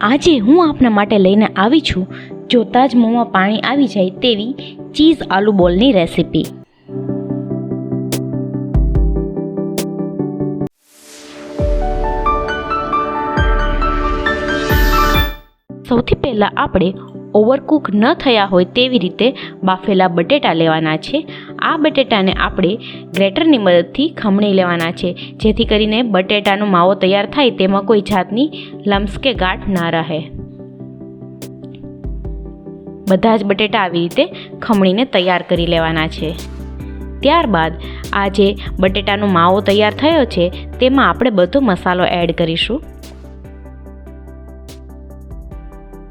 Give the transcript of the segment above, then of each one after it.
આજે હું આપના માટે લઈને આવી છું. જોતાં જ મોંમાં પાણી આવી જાય તેવી ચીઝ આલુ બોલની રેસીપી. સૌથી પહેલાં આપણે ઓવરકુક ન થયા હોય તેવી રીતે બાફેલા બટેટા લેવાના છે. આ બટેટાને આપણે ગ્રેટરની મદદથી ખમણી લેવાના છે. જેથી કરીને બટેટાનો માવો તૈયાર થાય તેમાં કોઈ જાતની લમ્સ કે ગાંઠ ના રહે. બધા જ બટેટા આવી રીતે ખમણીને તૈયાર કરી લેવાના છે. ત્યારબાદ આ જે બટેટાનો માવો તૈયાર થયો છે, તેમાં આપણે બધો મસાલો એડ કરીશું.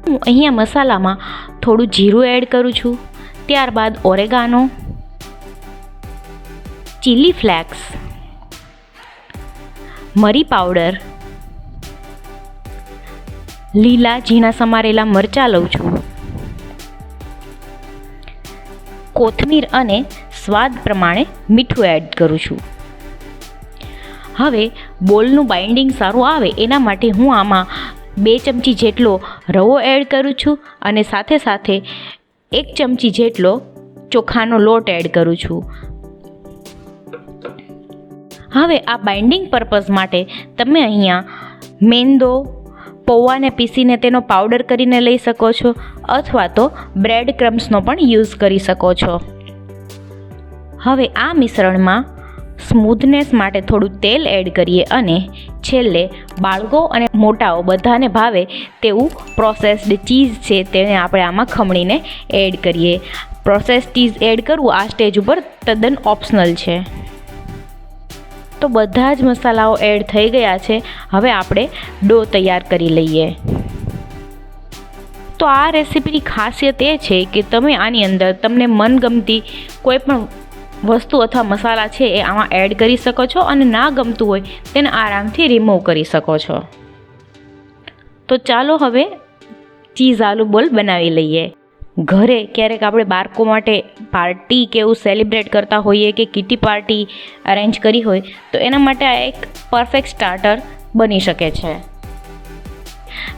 હું અહીંયા મસાલામાં થોડું જીરું એડ કરું છું. ત્યારબાદ ઓરેગાનો ચીલી ફ્લેક્સ મરી પાવડર લીલા ઝીણા સમારેલા મરચાં લઉં છું. કોથમીર અને સ્વાદ પ્રમાણે મીઠું એડ કરું છું. હવે બોલનું બાઇન્ડિંગ સારું આવે એના માટે હું આમાં બે ચમચી જેટલો રવો એડ કરું છું અને સાથે સાથે એક ચમચી જેટલો ચોખાનો લોટ એડ કરું છું. હવે આ બાઇન્ડિંગ પર્પઝ માટે તમે અહીંયા મેંદો, પૌવાને પીસીને તેનો પાવડર કરીને લઈ શકો છો, અથવા તો બ્રેડ ક્રમ્સનો પણ યુઝ કરી શકો છો. હવે આ મિશ્રણમાં સ્મૂથનેસ માટે થોડું તેલ એડ કરીએ અને છેલ્લે બાળકો અને મોટાઓ બધાને ભાવે તેવું પ્રોસેસ્ડ ચીઝ છે તેને આપણે આમાં ખમણીને એડ કરીએ. પ્રોસેસ ચીઝ એડ કરવું આ સ્ટેજ ઉપર તદ્દન ઓપ્શનલ છે. તો બધા જ મસાલાઓ એડ થઈ ગયા છે. હવે આપણે ડો તૈયાર કરી લઈએ. તો આ રેસીપીની ખાસિયત એ છે કે તમે આની અંદર તમને મનગમતી કોઈ પણ વસ્તુ અથવા મસાલા છે એ આમાં એડ કરી શકો છો અને ના ગમતું હોય તેને આરામથી રિમૂવ કરી શકો છો. તો ચાલો હવે ચીઝ આલુ બોલ બનાવી લઈએ. ઘરે ક્યારેક આપણે બાળકો માટે પાર્ટી કે એવું સેલિબ્રેટ કરતા હોઈએ કે કિટી પાર્ટી અરેન્જ કરી હોય, તો એના માટે આ એક પરફેક્ટ સ્ટાર્ટર બની શકે છે.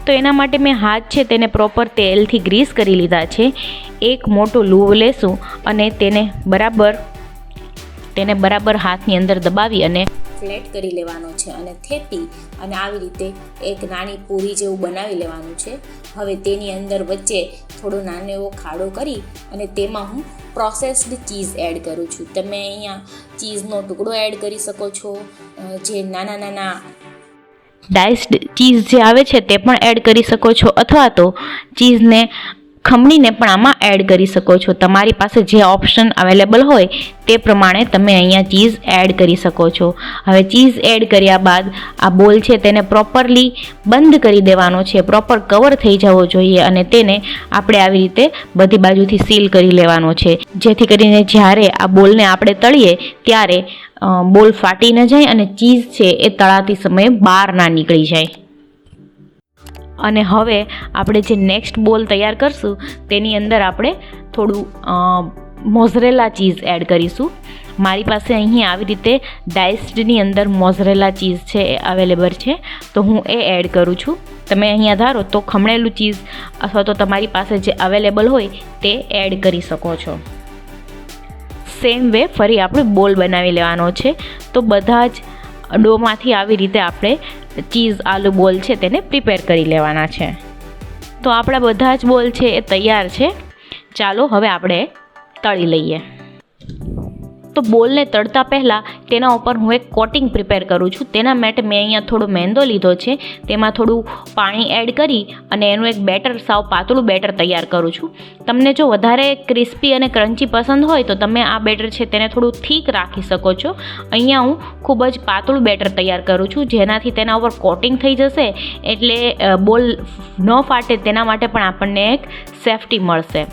તો એના માટે મેં હાથ છે તેને પ્રોપર તેલથી ગ્રીસ કરી લીધા છે. એક મોટો લૂવ લેશું અને તેને બરાબર તેને બરાબર હાથની અંદર દબાવી અને ફ્લેટ કરી લેવાનો છે અને થેપી અને આવી રીતે એક નાની પૂરી જેવું બનાવી લેવાનું છે. હવે તેની અંદર વચ્ચે થોડો નાનો એવો ખાડો કરી અને તેમાં હું પ્રોસેસ્ડ ચીઝ એડ કરું છું. તમે અહીંયા ચીઝનો ટુકડો એડ કરી શકો છો. જે નાના નાના ડાઇસ્ડ ચીઝ જે આવે છે તે પણ એડ કરી શકો છો અથવા તો ચીઝને ખમણીને પણ આમાં એડ કરી શકો છો. તમારી પાસે જે ઓપ્શન અવેલેબલ હોય તે પ્રમાણે તમે અહીંયા ચીઝ એડ કરી શકો છો. હવે ચીઝ એડ કર્યા બાદ આ બોલ છે તેને પ્રોપરલી બંધ કરી દેવાનો છે. પ્રોપર કવર થઈ જવો જોઈએ અને તેને આપણે આવી રીતે બધી બાજુથી સીલ કરી લેવાનો છે. જેથી કરીને જ્યારે આ બોલને આપણે તળીએ ત્યારે બોલ ફાટી ન જાય અને ચીઝ છે એ તળાતી સમયે બહાર ના નીકળી જાય. અને હવે આપણે જે નેક્સ્ટ બોલ તૈયાર કરશું, તેની અંદર આપણે થોડું મોઝરેલા ચીઝ એડ કરીશું. મારી પાસે અહીં આવી રીતે ડાઇસ્ડની અંદર મોઝરેલા ચીઝ છે, એ અવેલેબલ છે. તો હું એ એડ કરું છું. તમે અહીંયા ધારો તો ખમણેલું ચીઝ અથવા તો તમારી પાસે જે અવેલેબલ હોય, તે એડ કરી શકો છો. સેમ વે ફરી આપણે બોલ બનાવી લેવાનો છે. તો બધા જ ડોમાંથી આવી રીતે આપણે ચીઝ, આલુ બોલ છે તેને પ્રિપેર કરી લેવાના છે. તો આપણા બધા જ બોલ છે એ તૈયાર છે. ચાલો હવે આપણે તળી લઈએ. તો બોલને તળતા પહેલાં તેના ઉપર હું એક કોટિંગ પ્રિપેર કરું છું. તેના માટે મેં અહીંયા થોડો મેંદો લીધો છે. તેમાં થોડું પાણી એડ કરી અને એનું એક બેટર સાવ પાતળું બેટર તૈયાર કરું છું. તમને જો વધારે ક્રિસ્પી અને ક્રન્ચી પસંદ હોય તો તમે આ બેટર છે તેને થોડું થીક રાખી શકો છો. અહીંયા હું ખૂબ જ પાતળું બેટર તૈયાર કરું છું. જેનાથી તેના ઉપર કોટિંગ થઈ જશે એટલે બોલ ન ફાટે તેના માટે પણ આપણને એક સેફટી મળશે.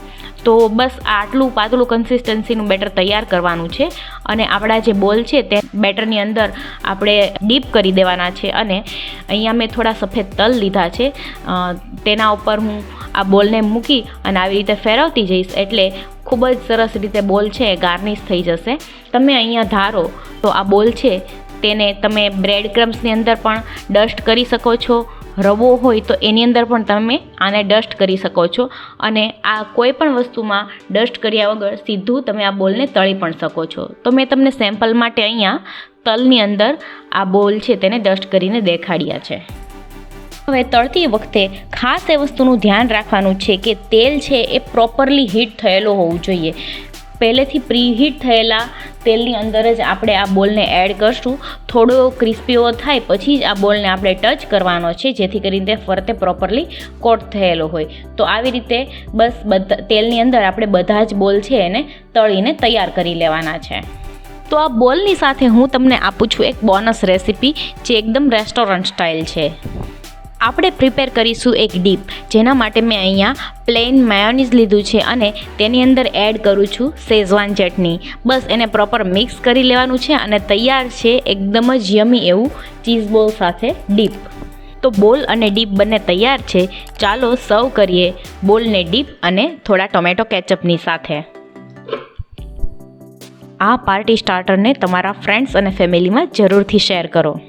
તો બસ આટલું પાતળું કન્સિસ્ટન્સીનું બેટર તૈયાર કરવાનું છે. અને આપણા જે બોલ છે તે બેટરની અંદર આપણે ડીપ કરી દેવાના છે અને અહીંયા મેં થોડા સફેદ તલ લીધા છે. તેના ઉપર હું આ બોલને મૂકી અને આવી રીતે ફેરવતી જઈશ એટલે ખૂબ જ સરસ રીતે બોલ છે ગાર્નિશ થઈ જશે. તમે અહીંયા ધારો તો આ બોલ છે તેને તમે બ્રેડ ક્રમ્સની અંદર પણ ડસ્ટ કરી શકો છો. રવો હોય તો એની અંદર પણ તમે આને ડસ્ટ કરી શકો છો. અને આ કોઈ પણ વસ્તુમાં ડસ્ટ કર્યા વગર સીધું તમે આ બોલને તળી પણ શકો છો. તો મેં તમને સેમ્પલ માટે અહીંયા તલની અંદર આ બોલ છે તેને ડસ્ટ કરીને દેખાડ્યા છે. હવે તળતી વખતે ખાસ એ વસ્તુનું ધ્યાન રાખવાનું છે કે તેલ છે એ પ્રોપરલી હીટ થયેલો હોવું જોઈએ. પહેલેથી પ્રી હીટ થયેલા તેલની અંદર જ આપણે આ બોલને એડ કરશું. થોડો ક્રિસ્પીઓ થાય પછી જ આ બોલને આપણે ટચ કરવાનો છે, જેથી કરીને ફરતે પ્રોપરલી કોટ થયેલો હોય. તો આવી રીતે બસ બધા, તેલની અંદર આપણે બધા જ બોલ છે એને તળીને તૈયાર કરી લેવાના છે. તો આ બોલની સાથે હું તમને આપું છું એક બોનસ રેસીપી જે એકદમ રેસ્ટોરન્ટ સ્ટાઇલ છે. આપણે પ્રિપેર કરીશું એક ડીપ જેના માટે મેં અહીંયા પ્લેન માયોનીઝ લીધું છે અને તેની અંદર એડ કરું છું શેઝવાન ચટણી. બસ એને પ્રોપર મિક્સ કરી લેવાનું છે અને તૈયાર છે એકદમ જ યમી એવું ચીઝ બોલ સાથે ડીપ તો બોલ અને ડીપ બંને તૈયાર છે. ચાલો સર્વ કરીએ બોલને ડીપ અને થોડા ટોમેટો કેચઅપની સાથે. આ પાર્ટી સ્ટાર્ટરને તમારા ફ્રેન્ડ્સ અને ફેમિલીમાં જરૂરથી શેર કરો.